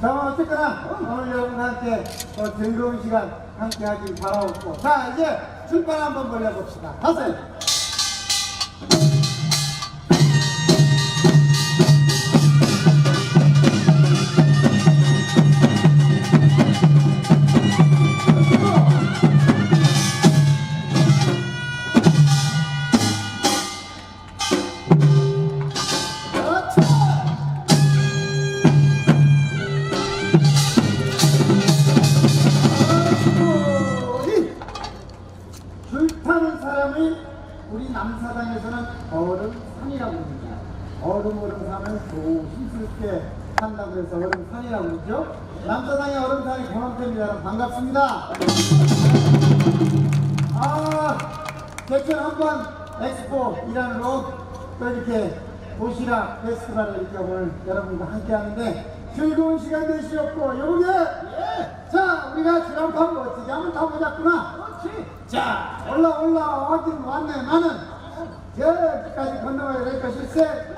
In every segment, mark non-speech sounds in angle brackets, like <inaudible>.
자, 어쨌거나 오늘 함께 어, 즐거운 시간 함께 하길 바라옵고 자, 이제 출발 한번 벌려봅시다. 가세요. 여러분 반갑습니다. 아, 대천 한번 엑스포 일환으로 또 이렇게 도시락 페스티벌을 이렇게 오늘 여러분과 함께 하는데 즐거운 시간 되시었고 요게 자 우리가 지난번 멋지게 한번 타보자꾸나? 자 올라 올라 왔긴 왔네 나는. 저기까지 건너가야 될 것일세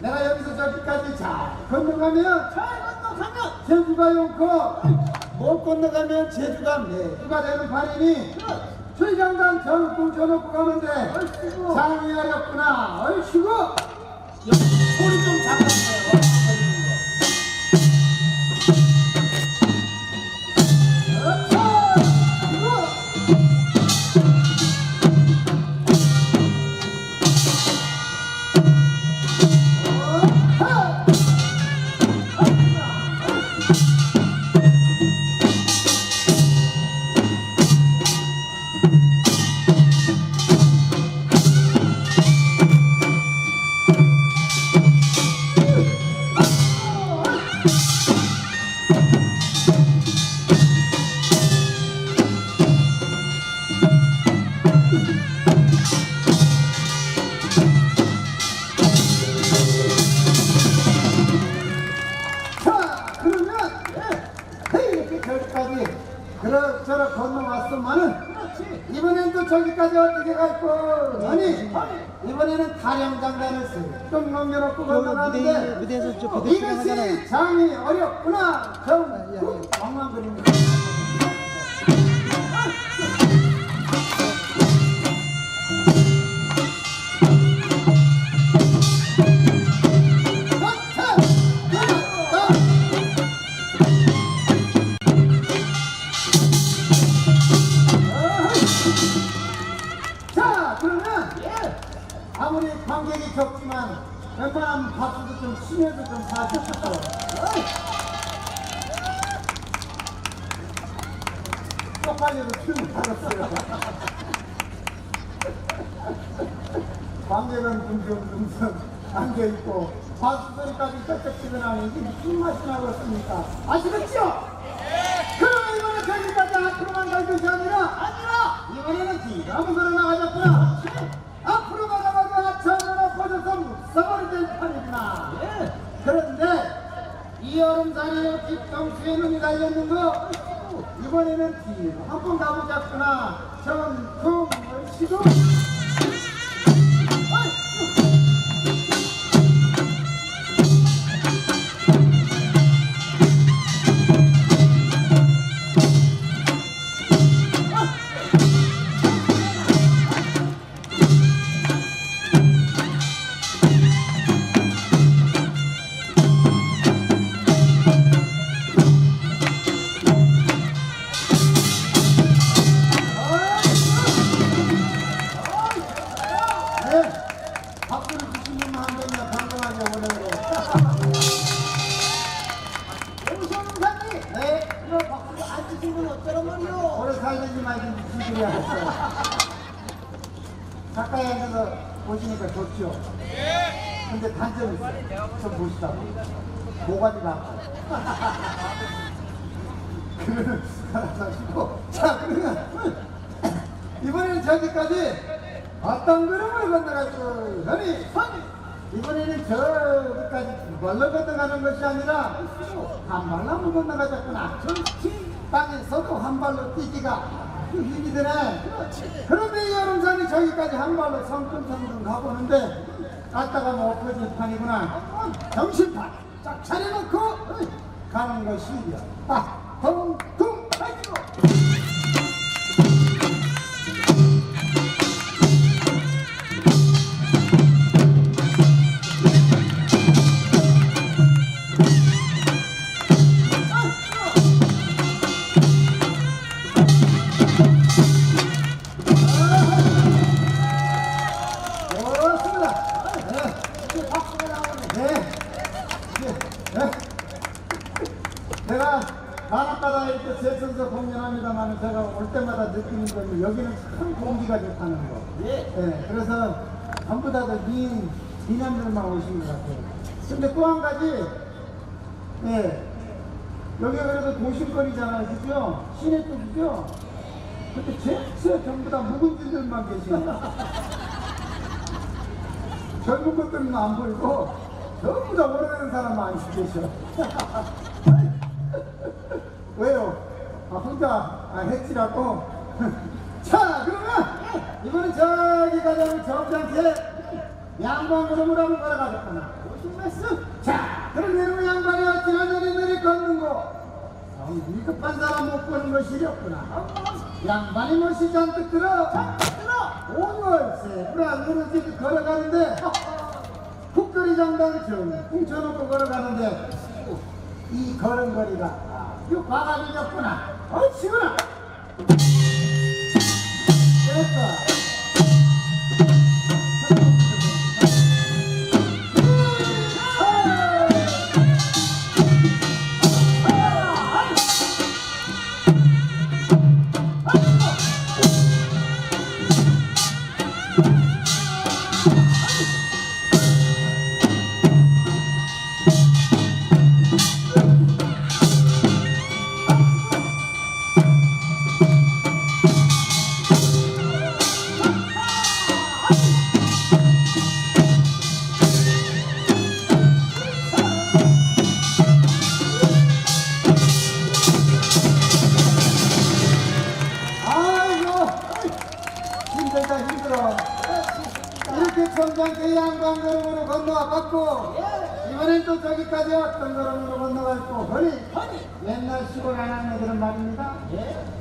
내가 여기서 저기까지 잘 건너가면 제주가 용커 못 건너가면 제주가 매주가 되는 판이니? 최장단 전국 전업고 가는데 장이 어렵구나. 얼씨구. 소리 좀 작아주세요 자, 그러면 헤이 이렇게 저기까지 그럭저럭 건너왔으면은 이번엔 또 저기까지 어떻게 갈 거? 아니 이번에는 타령장단을 슬쩍 넘겨놓고 무대, 건너가는데 무대에서 저 부대 촬영하잖아요. 이것이 장이 어렵구나. 좀 엉망 그립니다 웬만하면 박수도 좀 치면서 좀 봐주시죠. 쪽팔려도 춤을 타겠어요. 관객은 둥둥둥둥 앉아있고 박수 소리까지 쩍쩍 치고 나니 이게 무슨 맛이 나겠습니까? 아시겠죠? 그럼 이번에 저기까지 앞으로만 갈 것이 아니라 아니라 이번에는 뒤로 한번 걸어 나가자꾸나 앞으로 가다가도 앞차로 퍼져서 묵사버리 판이구나 이 여름산에 뒷정수에 눈이 달렸는 거 이번에는 뒤로 한번 가보자꾸나 전풍을 시도 좋죠. 근데 단점이 있어요. 좀 보시다. 모가지가 아파요. 그러면. 자, 그러면 이번에는 저기까지 어떤 건너갈 거 아니, 이번에는 저기까지 두 발로 건너가는 것이 아니라 한 발로 건너가자꾸나. 땅에서도 한 발로 뛰기가 힘이 드네. 그런데 이 여름산이 저기까지 한 발로 성큼성큼 가보는데 갔다가 못 퍼질 판이구나. 정신판 쫙 차려놓고 가는 것이 일이야. 아, 바닷가다 이렇게 세선서 공연합니다만 제가 올 때마다 느끼는 건 여기는 참 공기가 좋다는 거. 예. 네, 그래서 전부 다들 미인, 미남들만 오신 것 같아요. 근데 또 한 가지, 네. 여기가 그래도 도심거리잖아요. 그죠? 시내 쪽이죠? 근데 제일 전부 다 묵은지들만 계시네요. <laughs> 젊은 것들은 안 보이고 전부 다 오래된 사람만 안 계셔. <laughs> 왜요? 아, 혼자 아, 했지라고? <laughs> 자, 그러면 이번엔 저기 가자면 점잖게 양반 걸음을 한번 걸어가겠구나. 무슨 말씀? 자, 그럼 여러분 양반이 어찌나 저리저리 걷는 거? 참 위급한 사람 못 보는 것이렵구나. 양반이 멋이 잔뜩 들어. 들어. 오월세 불안으로 지금 걸어가는데 <laughs> 국거리 장당 좀 훔쳐놓고 걸어가는데 이 걸음걸이가 아주 과감해졌구나 어이구나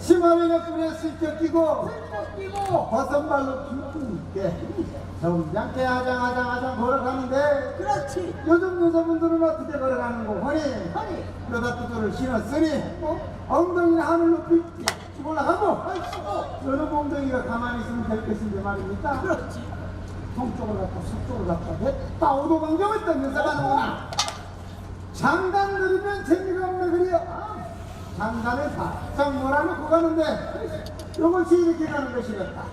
치마위에 뿌려 슬쩍 끼고 슬쩍 끼고. 버선발로 춤추 있게 점잖게 아장아장아장 걸어가는데 그렇지. 요즘 여자분들은 어떻게 걸어가는 거 허니 허니. 여자 두들을 신었으니 엉덩이는 하늘 높이 쭉 올라가고 아이고. 여느 엉덩이가 가만히 있으면 될 것인데 말입니까 그렇지. 동쪽을 갔다 서쪽을 갔다 됐다 오도방정을 떠면서 가는구나 장단 들으면 재미가 없네 그래요 장단을 바짝 몰아놓고 가는데 이것이 이렇게 가는 것이었다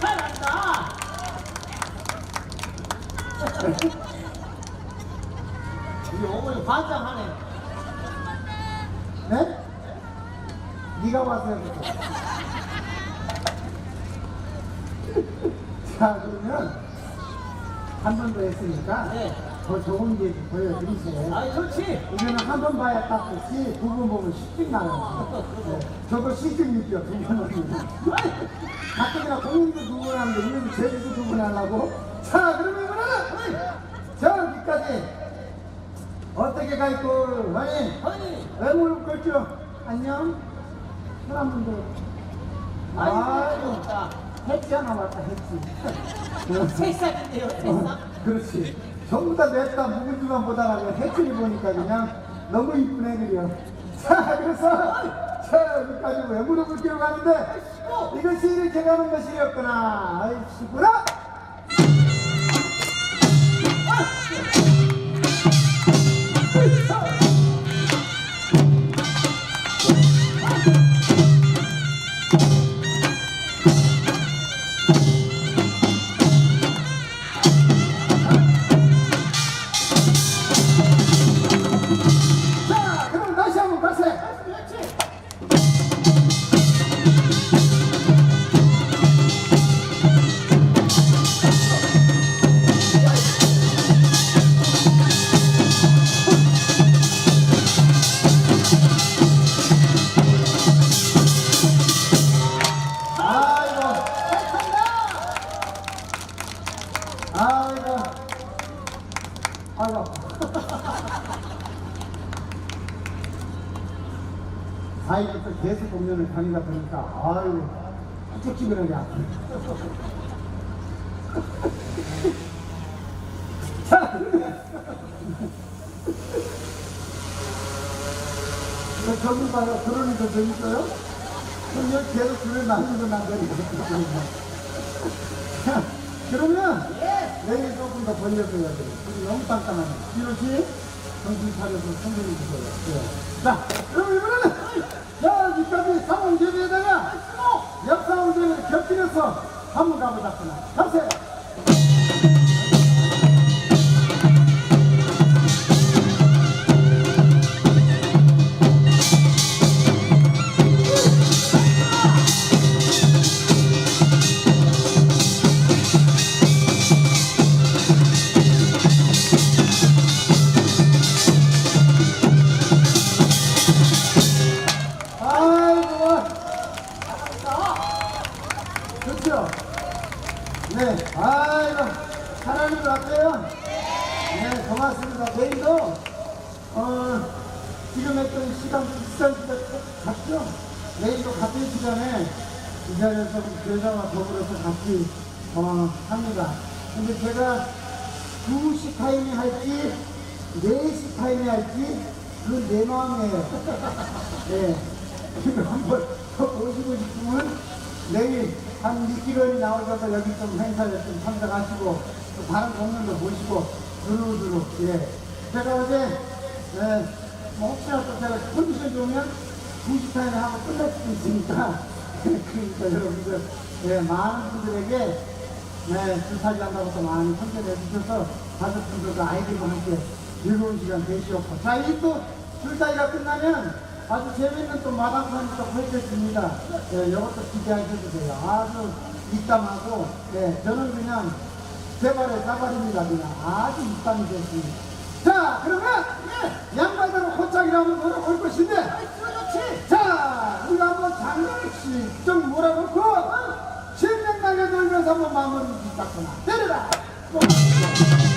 잘한다. 우리 어머니 반장하네. 네? 와서 해보자. <laughs> 자, 그러면 한 번 더 했으니까 네. 더 좋은 게 보여드리세요. 아, 좋지. 이거는 한 번 봐야 딱 좋지, 두 번 보면 쉽게 나와요. 네. 저거 시즌이죠, 두 번은. <laughs> 가끔이나 공연도 두번 하는데, 이건 제주도 두번 하려고. 자, 그러면 이거는 저기까지 어떻게 갈 걸, 아니? 허니. 외모를 걸죠. 안녕. 사람분들. 아이고, 아이고. 좋다. 했지 하나 왔다 했지. 새싹인데요, 어, 새싹. 그렇지. 전부 다 냈다 묵은지만 보다가 해초를 보니까 그냥 너무 이쁜 애들이야. <laughs> 자, 그래서 자, 여기까지 외모를 긁기로 가는데 이것이 이렇게 가는 것이었구나. 아이씨구나. 4일부터 계속 공연을 다니다 보니까 아유. 자, 이거 저기 봐요. 그러니 더 재밌어요? 그럼 계속 줄을 만들고 난다니까. 자, 그러면 내일 조금 더 벌려줘야 돼. 지금 너무 깜깜하네. 이러지? 정신 차려서 선생님 주세요. 네. 자, 그럼 이번에는 여기까지 상황제비에다가 역상황제비를 겹치면서 한번 가보자꾸나. 아이 좋죠? 네, 아이고. 하나님 같아요. 네, 고맙습니다. 내일도, 어, 지금 했던 시간 비슷한 시간 같죠? 내일도 같은 시간에 이 자리에서 교사와 더불어서 같이, 어, 합니다. 근데 제가 2시 타이밍 할지, 4시 타이밍 할지, 그건 내 마음이에요. <laughs> 네. 한번 더 보시고 싶으면 내일 한 6개월이 나오셔서 여기 좀 행사에 좀 참석하시고 또 다른 공연도 보시고 두루두루 예. 제가 어제 예, 뭐 혹시나 또 제가 컨디션 좋으면 2시 타임에 하고 끝날 수도 있으니까 그러니까 여러분들 예, 많은 분들에게 네, 주사지 한다고 또 많이 선전해 주셔서 가족분들과 아이들과 함께 즐거운 시간 되시옵고 자, 이또 줄타기가 끝나면 아주 재밌는 또 마당판이 또 펼쳐집니다. 예, 이것도 기대하셔도 돼요. 아주 입담하고, 예, 저는 그냥 제발의 사발입니다. 그냥 아주 입담이 됐습니다. 자, 그러면, 예, 양발대로 호짝이라고 노래 올 것인데, 그렇지. 자, 우리가 한번 장난치 좀 몰아놓고, 신명나게 놀면서 한번 마무리 짓자꾸나. 때려라! 또.